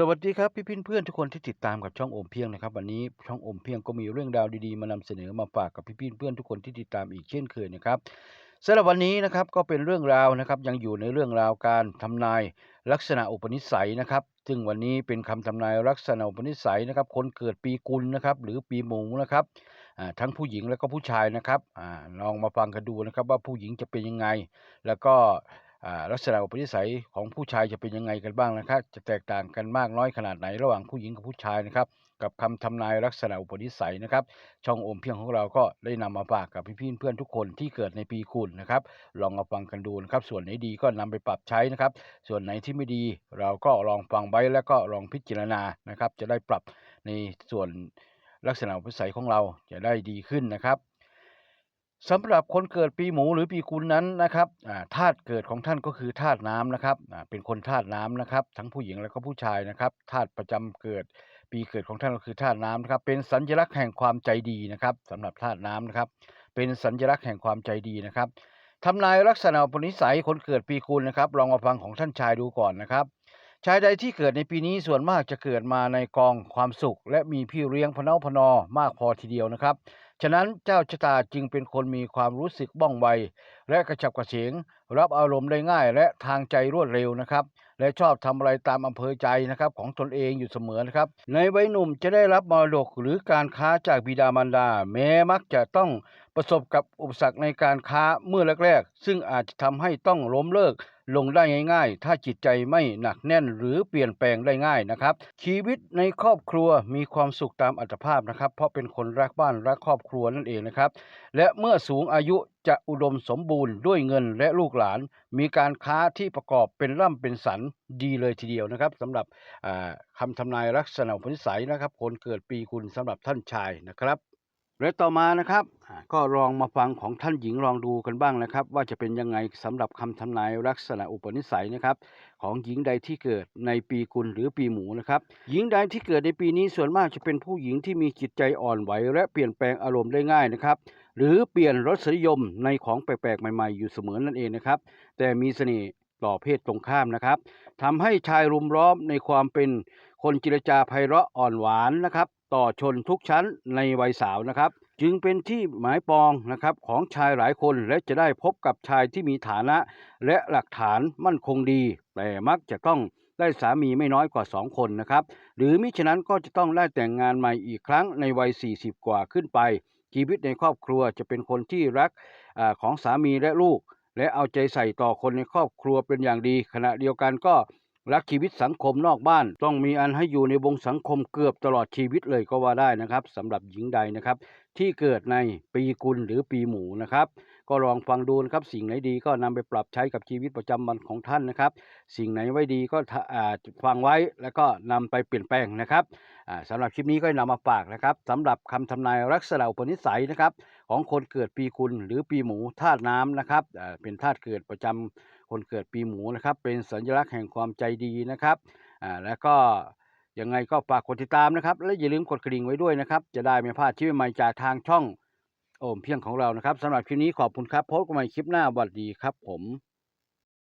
สวัสดีครับพี่พี่เพื่อนทุกคนที่ติดตามกับช่องโอมเพียงนะครับวันนี้ช่องโอมเพียงก็มีเรื่องราวดีๆ มานำเสนอมาฝากกับพี่พี่เพื่อนทุกคนที่ติดตามอีกเช่นเคยนะครับสำหรับวันนี้นะครับก็เป็นเรื่องราวนะครับยังอยู่ในเรื่องราวการทำนายลักษณะอุปนิสัยนะครับ ซึ่งวันนี้เป็นคำทำนายลักษณะอุปนิสัยนะครับ คนเกิดปีกุลนะครับหรือปีหมูนะครับทั้งผู้หญิงและก็ผู้ชายนะครับอลองมาฟังกันดูนะครับว่าผู้หญิงจะเป็นยังไง แล้วก็ ลักษณะอุปนิสัยของผู้ชายจะเป็นยังไงกันบ้างนะครับ จะแตกต่างกันมากน้อยขนาดไหนระหว่างผู้หญิงกับผู้ชายนะครับ กับคำทำนายลักษณะอุปนิสัยนะครับ ช่องโอมเพียงของเราก็ได้นำมาฝากกับพี่ๆเพื่อนทุกคนที่เกิดในปีกุลนะครับ ลองมาฟังกันดูนะครับ ส่วนไหนดีก็นำไปปรับใช้นะครับ ส่วนไหนที่ไม่ดีเราก็ลองฟังไว้แล้วก็ลองพิจารณานะครับ จะได้ปรับในส่วนลักษณะอุปนิสัยของเราจะได้ดีขึ้นนะครับ สำหรับคนเกิดปีหมูหรือปีกุลนั้นนะครับธาตุเกิดของท่านก็คือธาตุน้ำนะครับเป็นคนธาตุน้ำนะครับ ทั้งผู้หญิงและก็ผู้ชายนะครับธาตุประจำเกิดปีเกิดของท่านก็คือธาตุน้ำนะครับ เป็นสัญลักษณ์แห่งความใจดีนะครับสำหรับธาตุน้ำนะครับ เป็นสัญลักษณ์แห่งความใจดีนะครับทำนายลักษณะปนิสัยคนเกิดปีกุลนะครับ ลองมาฟังของท่านชายดูก่อนนะครับชายใดที่เกิดในปีนี้ส่วนมากจะเกิดมาในกองความสุข และมีพี่เลี้ยงพเนาพนอมากพอทีเดียวนะครับ ฉะนั้นเจ้าชะตาจึงเป็นคนมีความรู้สึกบ้องไวและกระฉับกระเฉง รับอารมณ์ได้ง่ายและทางใจรวดเร็วนะครับ และชอบทำอะไรตามอำเภอใจนะครับของตนเองอยู่เสมอนะครับ ในวัยหนุ่มจะได้รับมรดกหรือการค้าจากบิดามารดา แม้มักจะต้องประสบกับอุปสรรคในการค้าเมื่อแรกๆ ซึ่งอาจจะทำให้ต้องล้มเลิกลงได้ง่ายๆ ถ้าจิตใจไม่หนักแน่นหรือเปลี่ยนแปลงได้ง่ายนะครับ ชีวิตในครอบครัวมีความสุขตามอัตภาพนะครับ เพราะเป็นคนรักบ้านรักครอบครัวนั่นเองนะครับ และเมื่อสูงอายุ จะอุดมสมบูรณ์ด้วยเงินและลูกหลาน มีการค้าที่ประกอบเป็นร่ำเป็นสันดีเลยทีเดียวนะครับสำหรับอ่าคำทำนายลักษณะผลนิสัยนะครับ คนเกิดปีคุณสำหรับท่านชายนะครับ และต่อมานะครับ ก็ลองมาฟังของท่านหญิงลองดูกันบ้างนะครับ ว่าจะเป็นยังไงสำหรับคำทำนายลักษณะอุปนิสัยนะครับ ของหญิงใดที่เกิดในปีกุลหรือปีหมูนะครับ หญิงใดที่เกิดในปีนี้ส่วนมากจะเป็นผู้หญิงที่มีจิตใจอ่อนไหว และเปลี่ยนแปลงอารมณ์ได้ง่ายนะครับ หรือเปลี่ยนรสนิยมในของแปลกๆใหม่ๆ อยู่เสมอนั่นเองนะครับ แต่มีเสน่ห์ต่อเพศตรงข้ามนะครับทำให้ชายรุมล้อมในความเป็นคนจิรจาไพเราะอ่อนหวานนะครับ ต่อชนทุกชั้นในวัยสาวนะครับ จึงเป็นที่หมายปองนะครับของชายหลายคนและจะได้พบกับชายที่มีฐานะ และหลักฐานมั่นคงดี แต่มักจะต้องได้สามีไม่น้อยกว่า 2 คนนะครับ หรือมิฉะนั้นก็จะต้องได้แต่งงานใหม่อีกครั้งในวัย 40 กว่าขึ้นไป ชีวิตในครอบครัวจะเป็นคนที่รักอของสามีและลูก และเอาใจใส่ต่อคนในครอบครัวเป็นอย่างดี ขณะเดียวกันก็ รักชีวิตสังคมนอกบ้าน ต้องมีอันให้อยู่ในวงสังคมเกือบตลอดชีวิตเลยก็ว่าได้นะครับสำหรับหญิงใดนะครับ ที่เกิดในปีกุลหรือปีหมูนะครับ ก็ลองฟังดูนะครับ สิ่งไหนดีก็นำไปปรับใช้กับชีวิตประจำวันของท่านนะครับ สิ่งไหนไว้ดีก็ฟังไว้แล้วก็นำไปเปลี่ยนแปลงนะครับอ่าสำหรับคลิปนี้ก็นำมาฝากนะครับสำหรับคำทำนายลักษณะอุปนิสัยนะครับ ของคนเกิดปีกุลหรือปีหมูธาตุน้ำนะครับเป็นธาตุเกิดประจำ คนเกิดปีหมูนะครับ เป็นสัญลักษณ์แห่งความใจดีนะครับอ่าแล้วก็ยังไงก็ฝากกดติดตามนะครับ และอย่าลืมกดกระดิ่งไว้ด้วยนะครับ จะได้ไม่พลาดชีวิตใหม่จากทางช่องโอมเพียงของเรานะครับสำหรับคลิปนี้ขอบคุณครับพบกันใหม่คลิปหน้าสวัสดีครับผม